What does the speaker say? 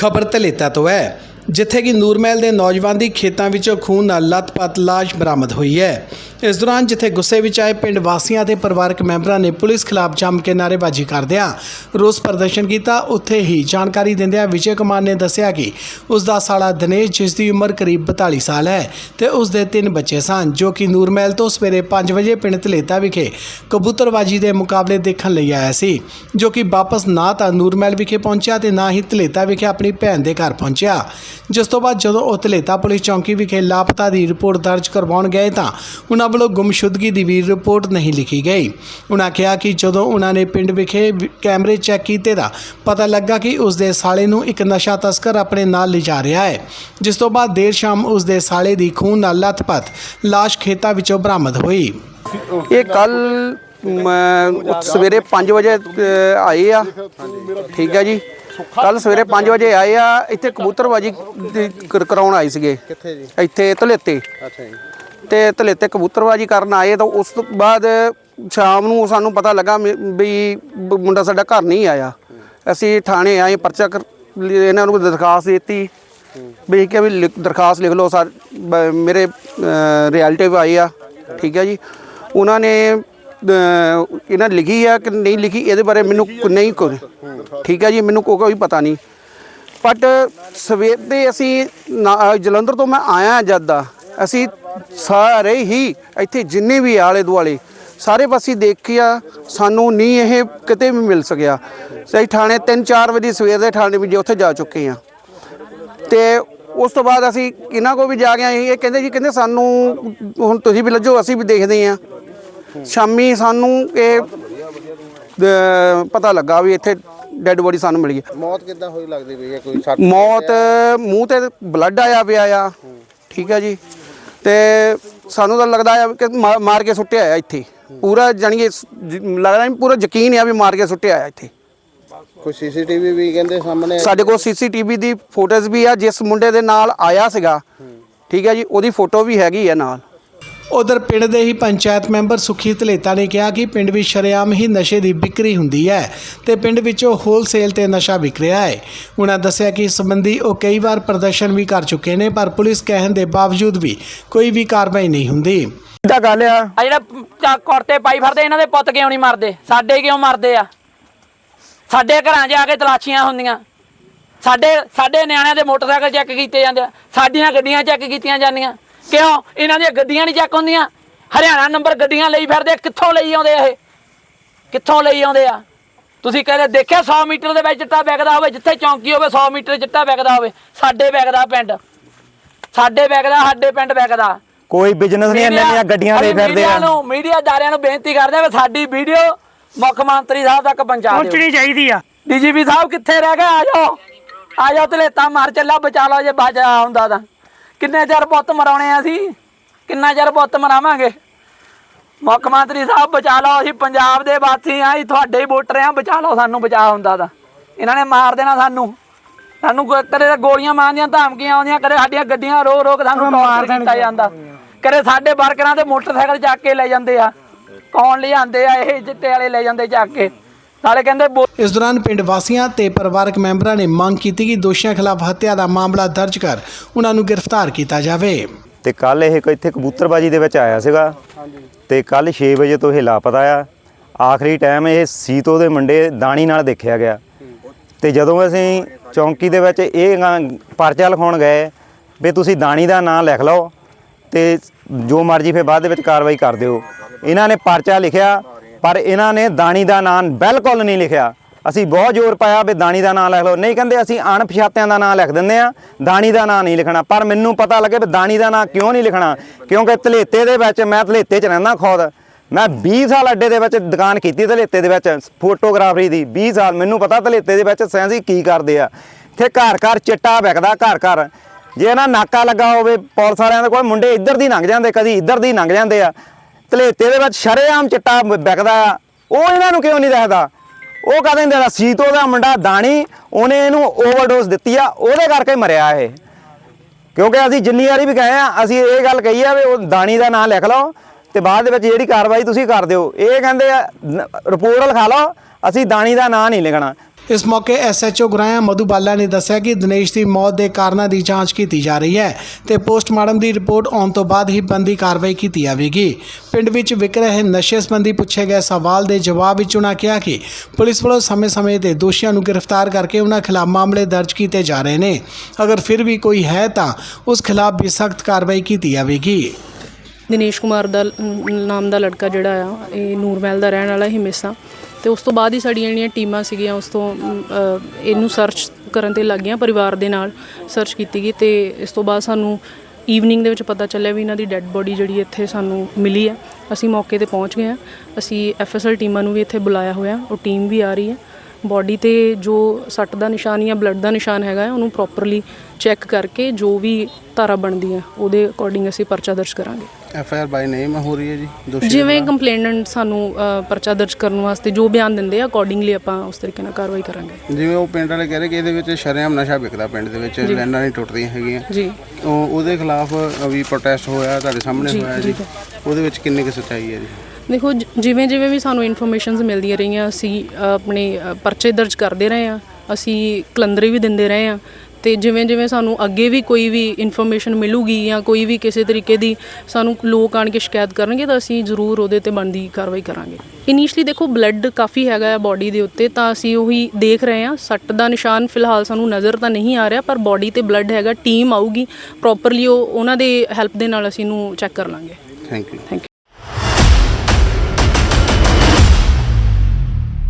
ਖਬਰ ਤਲੇਤਾ ਤੋਂ ਹੈ। ਜਿੱਥੇ ਕਿ ਨੂਰਮਹਿਲ ਦੇ ਨੌਜਵਾਨ ਦੀ ਖੇਤਾਂ ਵਿੱਚੋਂ ਖੂਨ ਨਾਲ ਲੱਤਪੱਤ ਲਾਸ਼ ਬਰਾਮਦ ਹੋਈ ਹੈ। ਇਸ ਦੌਰਾਨ ਜਿੱਥੇ ਗੁੱਸੇ ਵਿੱਚ ਆਏ ਪਿੰਡ ਵਾਸੀਆਂ ਤੇ ਪਰਿਵਾਰਕ ਮੈਂਬਰਾਂ ਨੇ ਪੁਲਿਸ ਖਿਲਾਫ ਜੰਮ ਕੇ ਨਾਅਰੇਬਾਜ਼ੀ ਕਰਦਿਆਂ ਰੋਸ ਪ੍ਰਦਰਸ਼ਨ ਕੀਤਾ। ਉੱਥੇ ਹੀ ਜਾਣਕਾਰੀ ਦਿੰਦਿਆਂ ਵਿਜੇ ਕੁਮਾਰ ਨੇ ਦੱਸਿਆ ਕਿ ਉਸ ਦਾ ਸਾਲਾ ਦਿਨੇਸ਼, ਜਿਸ ਦੀ ਉਮਰ ਕਰੀਬ 42 ਸਾਲ ਹੈ ਤੇ ਉਸ ਦੇ ਤਿੰਨ ਬੱਚੇ ਸਨ, ਜੋ ਕਿ ਨੂਰਮਹਿਲ ਤੋਂ ਸਵੇਰੇ 5 ਵਜੇ ਪਿੰਡ ਤਲੇਤਾ ਵਿਖੇ ਕਬੂਤਰਬਾਜੀ ਦੇ ਮੁਕਾਬਲੇ ਦੇਖਣ ਲਈ ਆਇਆ ਸੀ, ਜੋ ਕਿ ਵਾਪਸ ਨਾ ਤਾਂ ਨੂਰਮਹਿਲ ਵਿਖੇ ਪਹੁੰਚਿਆ ਤੇ ਨਾ ਹੀ ਧਲੇਤਾ ਵਿਖੇ ਆਪਣੀ ਭੈਣ ਦੇ ਘਰ ਪਹੁੰਚਿਆ। ਜਿਸ ਤੋਂ ਬਾਅਦ ਜਦੋਂ ਉਹ ਧਲੇਤਾ ਪੁਲਿਸ ਚੌਂਕੀ ਵਿਖੇ ਲਾਪਤਾ ਦੀ ਰਿਪੋਰਟ ਦਰਜ ਕਰਵਾਉਣ ਗਏ ਤਾਂ ਉਹਨਾਂ ਵੱਲੋਂ ਗੁੰਮਸ਼ੁਦਗੀ ਦੀ ਵੀ ਰਿਪੋਰਟ ਨਹੀਂ ਲਿਖੀ ਗਈ। ਉਹਨਾਂ ਕਿਹਾ ਕਿ ਜਦੋਂ ਉਹਨਾਂ ਨੇ ਪਿੰਡ ਵਿਖੇ ਕੈਮਰੇ ਚੈੱਕ ਕੀਤੇ ਤਾਂ ਪਤਾ ਲੱਗਾ ਕਿ ਉਸ ਦੇ ਸਾਲੇ ਨੂੰ ਇੱਕ ਨਸ਼ਾ ਤਸਕਰ ਆਪਣੇ ਨਾਲ ਲਿਜਾ ਰਿਹਾ ਹੈ ਜਿਸ ਤੋਂ ਬਾਅਦ ਦੇਰ ਸ਼ਾਮ ਉਸ ਦੇ ਸਾਲੇ ਦੀ ਖੂਨ ਨਾਲ ਲੱਥਪੱਥ ਲਾਸ਼ ਖੇਤਾਂ ਵਿੱਚੋਂ ਬਰਾਮਦ ਹੋਈ। ਇਹ ਕੱਲ ਸਵੇਰੇ 5 ਵਜੇ ਅ, ਆਏ ਆ। ਠੀਕ ਹੈ ਜੀ। ਕੱਲ ਸਵੇਰੇ 5 ਵਜੇ ਆਏ ਆ ਇੱਥੇ ਕਬੂਤਰਬਾਜੀ ਦੀ ਕਰ- ਕਰਾਉਣ ਆਏ ਸੀਗੇ। ਕਿੱਥੇ ਜੀ? ਇੱਥੇ ਧਲੇਤੇ। ਅੱਛਾ ਜੀ। ਤੇ ਧਲੇਤੇ ਕਬੂਤਰਬਾਜੀ ਕਰਨ ਆਏ ਤਾਂ ਉਸ ਤੋਂ ਬਾਅਦ ਸ਼ਾਮ ਨੂੰ ਸਾਨੂੰ ਪਤਾ ਲੱਗਾ ਵੀ ਵੀ ਬ- ਮੁੰਡਾ ਸਾਡਾ ਘਰ ਨਹੀਂ ਆਇਆ। ਅਸੀਂ ਥਾਣੇ ਆਏ ਪਰਚਾ ਕਰ ਇਹਨਾਂ ਨੂੰ ਦਰਖਾਸਤ ਦਿੱਤੀ। ਵੀ ਕਿ ਵੀ ਲਿਖ- ਦਰਖਾਸਤ ਲਿਖ ਲਓ ਸਰ ਬ- ਮੇਰੇ ਰਿਐਲਿਟਿਵ ਆਏ ਆ। ਠੀਕ ਹੈ ਜੀ। ਉਹਨਾਂ ਨੇ ਇਹਨਾਂ ਲਿਖੀ ਆ ਕਿ ਨਹੀਂ ਲਿਖੀ ਇਹਦੇ ਬਾਰੇ ਮੈਨੂੰ ਨਹੀਂ ਕੋਈ ਠੀਕ ਹੈ ਜੀ ਮੈਨੂੰ ਕੋ- ਕੋਈ ਪਤਾ ਨਹੀਂ। ਬਟ ਸਵੇਰ ਦੇ ਅਸੀਂ ਜਲੰਧਰ ਤੋਂ ਮੈਂ ਆਇਆ ਜਦ ਦਾ। ਅਸੀਂ ਸਾਰੇ ਹੀ ਇੱਥੇ ਜਿੰਨੇ ਵੀ ਆਲੇ ਦੁਆਲੇ ਸਾਰੇ ਪਾਸੇ ਦੇਖਿਆ ਸਾਨੂੰ ਨਹੀਂ ਇਹ ਕਿਤੇ ਵੀ ਮਿਲ ਸਕਿਆ। ਸਹੀ ਥਾਣੇ 3-4 ਵਜੇ ਸਵੇਰ ਦੇ ਥਾਣੇ ਵੀ ਜੇ ਉੱਥੇ ਜਾ ਚੁੱਕੇ ਆ ਤੇ ਉਸ ਤੋਂ ਬਾਅਦ ਅਸੀਂ ਇਹਨਾਂ ਕੋ ਵੀ ਜਾ ਆਏ। ਇਹ ਕਹਿੰਦੇ ਜੀ ਕਹਿੰਦੇ ਸਾਨੂੰ ਹੁਣ ਤੁਸੀਂ ਵੀ ਲੱਜੋ ਅਸੀਂ ਵੀ ਦੇਖਦੇ ਆ ਸ਼ਾਮੀ ਸਾਨੂੰ ਇਹ ਪਤਾ ਲੱਗਾ ਵੀ ਇੱਥੇ ਡੈੱਡ ਬੋਡੀ ਸਾਨੂੰ ਮਿਲ ਗਈ। ਮੌਤ ਕਿੱਦਾਂ ਹੋਈ ਲੱਗਦੀ ਪਈ ਹੈ? ਕੋਈ ਸੱਟ ਮੌਤ ਮੂੰਹ ਤੇ ਬਲੱਡ ਆਇਆ ਪਿਆ ਆ। ਠੀਕ ਹੈ ਜੀ। ਤੇ ਸਾਨੂੰ ਤਾਂ ਲੱਗਦਾ ਆ ਕਿ ਮਾ- ਮਾਰ ਕੇ ਸੁੱਟਿਆ ਆ ਇੱਥੇ। ਪੂਰਾ ਜਾਣੀ ਕਿ ਸ- ਜ- ਲੱਗਦਾ ਨਹੀਂ ਪੂਰਾ ਯਕੀਨ ਆ ਵੀ ਮਾਰ ਕੇ ਸੁੱਟਿਆ ਆ ਇੱਥੇ। ਕੋਈ ਸੀਸੀਟੀਵੀ ਵੀ ਕਹਿੰਦੇ ਸਾਹਮਣੇ ਸਾਡੇ ਕੋਲ ਸੀਸੀਟੀਵੀ ਦੀ ਫੋਟੋਜ਼ ਵੀ ਆ ਜਿਸ ਮੁੰਡੇ ਦੇ ਨਾਲ ਆਇਆ ਸੀਗਾ। ਠੀਕ ਹੈ ਜੀ ਉਹਦੀ ਫੋਟੋ ਵੀ ਹੈਗੀ ਆ ਨਾਲ। ਉਧਰ ਪਿੰਡ ਦੇ ਹੀ ਪੰਚਾਇਤ ਮੈਂਬਰ ਸੁਖੀ ਧਲੇਤਾ ਨੇ ਕਿਹਾ ਕਿ ਪਿੰਡ ਵਿੱਚ ਸ਼ਰੇਆਮ ਹੀ ਨਸ਼ੇ ਦੀ ਵਿਕਰੀ ਹੁੰਦੀ ਹੈ ਤੇ ਪਿੰਡ ਵਿੱਚੋਂ ਹੋਲਸੇਲ ਤੇ ਨਸ਼ਾ ਵਿਕ ਰਿਹਾ ਹੈ। ਉਹਨਾਂ ਦੱਸਿਆ ਕਿ ਇਸ ਸੰਬੰਧੀ ਉਹ ਕਈ ਵਾਰ ਪ੍ਰਦਰਸ਼ਨ ਵੀ ਕਰ ਚੁੱਕੇ ਨੇ ਪਰ ਪੁਲਿਸ ਕਹਿਣ ਦੇ ਬਾਵਜੂਦ ਵੀ ਕੋਈ ਵੀ ਕਾਰਵਾਈ ਨਹੀਂ ਹੁੰਦੀ। ਤਾਂ ਗੱਲ ਆ। ਆ ਜਿਹੜਾ ਚਾ ਕੁੜਤੇ ਪਾਈ ਫਿਰਦੇ ਇਹਨਾਂ ਦੇ ਪੁੱਤ ਕਿਉਂ ਨਹੀਂ ਮਰਦੇ? ਸਾਡੇ ਕਿਉਂ ਮਰਦੇ ਆ? ਸਾਡੇ ਘਰਾਂ 'ਚ ਆ ਕੇ ਤਲਾਸ਼ੀਆਂ ਹੁੰਦੀਆਂ। ਸਾਡੇ ਸਾਡੇ ਨਿਆਣਿਆਂ ਦੇ ਮੋਟਰਸਾਈਕਲ ਚੈੱਕ ਕੀਤੇ ਜਾਂਦੇ ਆ ਸਾਡੀਆਂ ਗੱਡੀਆਂ ਚੈੱਕ ਕੀਤੀਆਂ ਜਾਂਦੀਆਂ। ਕਿਉਂ? ਇਹਨਾਂ ਦੀਆਂ ਗੱਡੀਆਂ ਨਹੀਂ ਚੈੱਕ ਹੁੰਦੀਆਂ। ਹਰਿਆਣਾ ਨੰਬਰ ਗੱਡੀਆਂ ਲਈ ਫਿਰਦੇ ਕਿੱਥੋਂ ਲਈ ਆਉਂਦੇ ਆ ਇਹ? ਕਿੱਥੋਂ ਲਈ ਆਉਂਦੇ ਆ? ਤੁਸੀਂ ਕਹਿੰਦੇ ਦੇਖਿਆ 100 ਮੀਟਰ ਦੇ ਵਿੱਚ ਚਿੱਟਾ ਵਿਕਦਾ ਹੋਵੇ ਜਿੱਥੇ ਚੌਂਕੀ ਹੋਵੇ 100 ਮੀਟਰ ਚਿੱਟਾ ਵਿਕਦਾ ਹੋਵੇ ਸਾਡੇ ਵਿਕਦਾ ਪਿੰਡ। ਸਾਡੇ ਵਿਕਦਾ ਸਾਡੇ ਪਿੰਡ ਵਿਕਦਾ। ਕੋਈ ਬਿਜ਼ਨਸ ਨਹੀਂ ਇੰਨੇ ਦੀਆਂ ਗੱਡੀਆਂ ਲਈ ਫਿਰਦੇ ਮੀਡੀਆ ਆ ਨੂੰ ਮੀਡੀਆ ਦਾਰਿਆਂ ਨੂੰ ਬੇਨਤੀ ਕਰਦੇ ਆ ਵੀ ਸਾਡੀ ਵੀਡੀਓ ਮੁੱਖ ਮੰਤਰੀ ਸਾਹਿਬ ਤੱਕ ਪਹੁੰਚਾ ਦਿਓ। ਪਹੁੰਚਣੀ ਚਾਹੀਦੀ ਆ। ਡੀਜੀਪੀ ਸਾਹਿਬ ਕਿੱਥੇ ਰਹਿ ਗਏ? ਆ ਜਾਓ। ਆ ਜਾਓ ਧਲੇਤਾ ਮਾਰ ਚੱਲਾ ਬਚਾ ਲਓ ਜੇ ਬਚਾ ਹੁੰਦਾ ਤਾਂ। ਕਿੰਨੇ ਚਿਰ ਪੁੱਤ ਮਰਾਉਣੇ ਆ ਅਸੀਂ? ਕਿੰਨਾ ਚਿਰ ਪੁੱਤ ਮਰਾਵਾਂਗੇ? ਮੁੱਖ ਮੰਤਰੀ ਸਾਹਿਬ ਬਚਾ ਲਓ ਅਸੀਂ ਪੰਜਾਬ ਦੇ ਵਾਸੀ ਆ ਅਸੀਂ ਤੁਹਾਡੇ ਹੀ ਵੋਟਰ ਆ ਬਚਾ ਲਓ ਸਾਨੂੰ ਬਚਾ ਹੁੰਦਾ ਤਾਂ। ਇਹਨਾਂ ਨੇ ਮਾਰ ਦੇਣਾ ਸਾਨੂੰ। ਸਾਨੂੰ ਕੋ- ਕਦੇ ਗੋਲੀਆਂ ਮਾਰਦੀਆਂ ਧਮਕੀਆਂ ਆਉਂਦੀਆਂ ਕਦੇ ਸਾਡੀਆਂ ਗੱਡੀਆਂ ਰੋ ਰੋ ਕੇ ਸਾਨੂੰ ਮਾਰ ਦਿੱਤਾ ਜਾਂਦਾ। ਕਦੇ ਸਾਡੇ ਵਰਕਰਾਂ ਦੇ ਮੋਟਰਸਾਈਕਲ ਚੱਕ ਕੇ ਲੈ ਜਾਂਦੇ ਆ। ਕੌਣ ਲਿਆਂਦੇ ਆ ਇਹ ਚਿੱਟੇ ਵਾਲੇ ਲੈ ਜਾਂਦੇ ਚੱਕ ਕੇ। ਨਾਲੇ ਕਹਿੰਦੇ ਬੋ- ਇਸ ਦੌਰਾਨ ਪਿੰਡ ਵਾਸੀਆਂ ਤੇ ਪਰਿਵਾਰਕ ਮੈਂਬਰਾਂ ਨੇ ਮੰਗ ਕੀਤੀ ਕਿ ਦੋਸ਼ੀਆਂ ਖਿਲਾਫ ਹੱਤਿਆ ਦਾ ਮਾਮਲਾ ਦਰਜ ਕਰ ਉਹਨਾਂ ਨੂੰ ਗ੍ਰਿਫਤਾਰ ਕੀਤਾ ਜਾਵੇ। ਤੇ ਕੱਲ ਇਹ ਕੋਈ ਇੱਥੇ ਕਬੂਤਰਬਾਜੀ ਦੇ ਵਿੱਚ ਆਇਆ ਸੀਗਾ। ਤੇ ਕੱਲ 6 ਵਜੇ ਤੋਂ ਇਹ ਲਾਪਤਾ ਆ। ਆਖਰੀ ਟਾਈਮ ਇਹ ਸੀਤੋ ਦੇ ਮੁੰਡੇ ਦਾਣੀ ਨਾਲ ਦੇਖਿਆ ਗਿਆ। ਤੇ ਜਦੋਂ ਅਸੀਂ ਚੌਂਕੀ ਦੇ ਵਿੱਚ ਇਹ ਗਾ- ਪਰਚਾ ਲਿਖਾਉਣ ਗਏ ਵੀ ਤੁਸੀਂ ਦਾਣੀ ਦਾ ਨਾਂ ਲਿਖ ਲਓ ਤੇ ਜੋ ਮਰਜ਼ੀ ਫਿਰ ਬਾਅਦ ਦੇ ਵਿੱਚ ਕਾਰਵਾਈ ਕਰ ਦਿਓ। ਇਹਨਾਂ ਨੇ ਪਰਚਾ ਲਿਖਿਆ ਪਰ ਇਹਨਾਂ ਨੇ ਦਾਣੀ ਦਾ ਨਾਂ ਬਿਲਕੁਲ ਨਹੀਂ ਲਿਖਿਆ। ਅਸੀਂ ਬਹੁਤ ਜ਼ੋਰ ਪਾਇਆ ਵੀ ਦਾਣੀ ਦਾ ਨਾਂ ਲਿਖ ਲਓ। ਨਹੀਂ ਕਹਿੰਦੇ ਅਸੀਂ ਅਣਪਛਾਤਿਆਂ ਦਾ ਨਾਂ ਲਿਖ ਦਿੰਦੇ ਆ। ਦਾਣੀ ਦਾ ਨਾਂ ਨਹੀਂ ਲਿਖਣਾ। ਪਰ ਮੈਨੂੰ ਪਤਾ ਲੱਗੇ ਵੀ ਦਾਣੀ ਦਾ ਨਾਂ ਕਿਉਂ ਨਹੀਂ ਲਿਖਣਾ। ਕਿਉਂਕਿ ਧਲੇਤੇ ਦੇ ਵਿੱਚ ਮੈਂ ਧਲੇਤੇ 'ਚ ਰਹਿੰਦਾ ਖੁਦ। ਮੈਂ 20 ਸਾਲ ਅੱਡੇ ਦੇ ਵਿੱਚ ਦੁਕਾਨ ਕੀਤੀ ਧਲੇਤੇ ਦੇ ਵਿੱਚ, ਫੋਟੋਗ੍ਰਾਫਰੀ ਦੀ। 20 ਸਾਲ। ਮੈਨੂੰ ਪਤਾ ਧਲੇਤੇ ਦੇ ਵਿੱਚ ਸੈਂਸੀ ਕੀ ਕਰਦੇ ਆ। ਇੱਥੇ ਘਰ ਘਰ ਚਿੱਟਾ ਵਿਕਦਾ, ਘਰ ਘਰ। ਜੇ ਨਾ ਨਾਕਾ ਲੱਗਾ ਹੋਵੇ, ਪੁਲਿਸ ਵਾਲਿਆਂ ਦੇ ਕੋਲ ਮੁੰਡੇ ਇੱਧਰ ਦੀ ਲੰਘ ਜਾਂਦੇ, ਕਦੀ ਇੱਧਰ ਦੀ ਲੰਘ ਜਾਂਦੇ ਆ। ਤਲੇਤੇ ਦੇ ਵਿੱਚ ਸ਼ਰੇਆਮ ਚਿੱਟਾ ਵਿਕਦਾ ਆ। ਉਹ ਇਹਨਾਂ ਨੂੰ ਕਿਉਂ ਨਹੀਂ ਦੱਸਦਾ ਉਹ ਕਹਿੰਦੇ ਨੇ ਸੀਤੋ ਦਾ ਮੁੰਡਾ ਦਾਣੀ, ਉਹਨੇ ਇਹਨੂੰ ਓਵਰਡੋਜ਼ ਦਿੱਤੀ ਆ, ਉਹਦੇ ਕਰਕੇ ਮਰਿਆ ਇਹ। ਕਿਉਂਕਿ ਅਸੀਂ ਜਿੰਨੀ ਵਾਰੀ ਵੀ ਕਹੇ ਆ, ਅਸੀਂ ਇਹ ਗੱਲ ਕਹੀ ਆ ਵੀ ਉਹ ਦਾਣੀ ਦਾ ਨਾਂ ਲਿਖ ਲਓ, ਤੇ ਬਾਅਦ ਦੇ ਵਿੱਚ ਜਿਹੜੀ ਕਾਰਵਾਈ ਤੁਸੀਂ ਕਰ ਦਿਓ। ਇਹ ਕਹਿੰਦੇ ਆ ਰਿਪੋਰਟ ਲਿਖਾ ਲਓ, ਅਸੀਂ ਦਾਣੀ ਦਾ ਨਾਂ ਨਹੀਂ ਲਿਖਣਾ। ਇਸ ਮੌਕੇ ਐਸਐਚਓ ਗੁਰਾਇਆ ਮਧੂਬਾਲਾ ਨੇ ਦੱਸਿਆ ਕਿ ਦਿਨੇਸ਼ ਦੀ ਮੌਤ ਦੇ ਕਾਰਨਾਂ ਦੀ ਜਾਂਚ ਕੀਤੀ ਜਾ ਰਹੀ ਹੈ ਤੇ ਪੋਸਟਮਾਰਟਮ ਦੀ ਰਿਪੋਰਟ ਆਉਣ ਤੋਂ ਬਾਅਦ ਹੀ ਬੰਦੀ ਕਾਰਵਾਈ ਕੀਤੀ ਜਾਵੇਗੀ। ਪਿੰਡ ਵਿੱਚ ਵਿਕ ਰਹੇ ਨਸ਼ੇ ਸੰਬੰਧੀ ਪੁੱਛੇ ਗਏ ਸਵਾਲ ਦੇ ਜਵਾਬ ਵਿੱਚ ਉਨ੍ਹਾਂ ਕਿਹਾ ਕਿ ਪੁਲਿਸ ਵੱਲੋਂ ਸਮੇਂ-ਸਮੇਂ ਤੇ ਦੋਸ਼ੀਆਂ ਨੂੰ ਗ੍ਰਿਫਤਾਰ ਕਰਕੇ ਉਨ੍ਹਾਂ ਖਿਲਾਫ ਮਾਮਲੇ ਦਰਜ ਕੀਤੇ ਜਾ ਰਹੇ ਨੇ। ਅਗਰ ਫਿਰ ਵੀ ਕੋਈ ਹੈ ਤਾਂ ਉਸ ਖਿਲਾਫ ਵੀ ਸਖਤ ਕਾਰਵਾਈ ਕੀਤੀ ਜਾਵੇਗੀ। ਦਿਨੇਸ਼ ਕੁਮਾਰ ਦਾ ਨਾਮ ਦਾ ਲੜਕਾ ਜਿਹੜਾ ਆ, ਇਹ ਨੂਰਮਹਿਲ ਦਾ ਰਹਿਣ ਵਾਲਾ ਹੀ ਮਿਸਾ ਤੇ ਉਸ ਤੋਂ ਬਾਅਦ ਹੀ ਸਾਡੀਆਂ ਜਿਹੜੀਆਂ ਟੀਮਾਂ ਸੀਗੀਆਂ, ਉਸ ਤੋਂ ਇਹਨੂੰ ਸਰਚ ਕਰਨ ਤੇ ਲੱਗ ਗਈਆਂ ਪਰਿਵਾਰ ਦੇ ਨਾਲ ਸਰਚ ਕੀਤੀ ਗਈ ਤੇ ਇਸ ਤੋਂ ਬਾਅਦ ਸਾਨੂੰ ਈਵਨਿੰਗ ਦੇ ਵਿੱਚ ਪਤਾ ਚੱਲਿਆ ਵੀ ਇਹਨਾਂ ਦੀ ਡੈੱਡ ਬੋਡੀ ਜਿਹੜੀ ਇੱਥੇ ਸਾਨੂੰ ਮਿਲੀ ਹੈ ਅਸੀਂ ਮੌਕੇ ਤੇ ਪਹੁੰਚ ਗਏ ਹਾਂ ਅਸੀਂ ਐਫਐਸਐਲ ਟੀਮਾਂ ਨੂੰ ਵੀ ਇੱਥੇ ਬੁਲਾਇਆ ਹੋਇਆ। ਉਹ ਟੀਮ ਵੀ ਆ ਰਹੀ ਹੈ ਬੋਡੀ ਤੇ ਜੋ ਸੱਟ ਦਾ ਨਿਸ਼ਾਨ ਜਾਂ ਬਲੱਡ ਦਾ ਨਿਸ਼ਾਨ ਹੈਗਾ ਉਹਨੂੰ ਪ੍ਰੋਪਰਲੀ ਚੈੱਕ ਕਰਕੇ ਜੋ ਵੀ ਧਾਰਾ ਬਣਦੀ ਹੈ ਉਹਦੇ ਅਕੋਰਡਿੰਗ ਅਸੀਂ ਪਰਚਾ ਦਰਜ ਕਰਾਂਗੇ। ਐਫ ਆਈ ਆਰ ਬਾਈ ਨੇਮ ਹੋ ਰਹੀ ਹੈ ਜੀ ਦੋਸ਼ੀ ਜਿਵੇਂ ਕੰਪਲੇਨੈਂਟ ਸਾਨੂੰ ਪਰਚਾ ਦਰਜ ਕਰਨ ਵਾਸਤੇ ਜੋ ਬਿਆਨ ਦਿੰਦੇ ਆ ਅਕੋਰਡਿੰਗਲੀ ਆਪਾਂ ਉਸ ਤਰੀਕੇ ਨਾਲ ਕਾਰਵਾਈ ਕਰਾਂਗੇ। ਜਿਵੇਂ ਉਹ ਪਿੰਡ ਵਾਲੇ ਕਹਿ ਰਹੇ ਕਿ ਇਹਦੇ ਵਿੱਚ ਸ਼ਰੇਆਮ ਨਸ਼ਾ ਵਿਕਦਾ ਪਿੰਡ ਦੇ ਵਿੱਚ ਲਾਈਨਾਂ ਨਹੀਂ ਟੁੱਟਦੀਆਂ ਹੈਗੀਆਂ। ਜੀ। ਉਹ ਉਹਦੇ ਖਿਲਾਫ ਵੀ ਪ੍ਰੋਟੈਸਟ ਹੋਇਆ ਤੁਹਾਡੇ ਸਾਹਮਣੇ ਹੋਇਆ ਜੀ। ਉਹਦੇ ਵਿੱਚ ਕਿੰਨੀ ਕੁ ਸੱਚਾਈ ਹੈ ਜੀ? ਦੇਖੋ ਜਿਵੇਂ ਜਿਵੇਂ ਵੀ ਸਾਨੂੰ ਇਨਫੋਰਮੇਸ਼ਨਸ ਮਿਲਦੀਆਂ ਰਹੀਆਂ ਅਸੀਂ ਆਪਣੇ ਪਰਚੇ ਦਰਜ ਕਰਦੇ ਰਹੇ ਆ ਅਸੀਂ ਕਲੰਦਰੇ ਵੀ ਦਿੰਦੇ ਰਹੇ ਆ ਤੇ ਜਿਵੇਂ ਜਿਵੇਂ ਸਾਨੂੰ ਅੱਗੇ ਵੀ ਕੋਈ ਵੀ ਇਨਫੋਰਮੇਸ਼ਨ ਮਿਲੂਗੀ ਜਾਂ ਕੋਈ ਵੀ ਕਿਸੇ ਤਰੀਕੇ ਦੀ ਸਾਨੂੰ ਲੋਕ ਆਣ ਕੇ ਸ਼ਿਕਾਇਤ ਕਰਨਗੇ ਤਾਂ ਅਸੀਂ ਜ਼ਰੂਰ ਉਹਦੇ ਤੇ ਬਣਦੀ ਕਾਰਵਾਈ ਕਰਾਂਗੇ। ਇਨੀਸ਼ੀਅਲੀ ਦੇਖੋ ਬਲੱਡ ਕਾਫੀ ਹੈਗਾ ਆ ਬਾਡੀ ਦੇ ਉੱਤੇ ਤਾਂ ਅਸੀਂ ਉਹੀ ਦੇਖ ਰਹੇ ਆ ਸੱਟ ਦਾ ਨਿਸ਼ਾਨ ਫਿਲਹਾਲ ਸਾਨੂੰ ਨਜ਼ਰ ਤਾਂ ਨਹੀਂ ਆ ਰਿਹਾ ਪਰ ਬਾਡੀ ਤੇ ਬਲੱਡ ਹੈਗਾ ਟੀਮ ਆਊਗੀ ਪ੍ਰੋਪਰਲੀ ਉਹ ਉਹਨਾਂ ਦੇ ਹੈਲਪ ਦੇ ਨਾਲ ਅਸੀਂ ਇਹਨੂੰ ਚੈੱਕ ਕਰ ਲਾਂਗੇ। Thank you thank you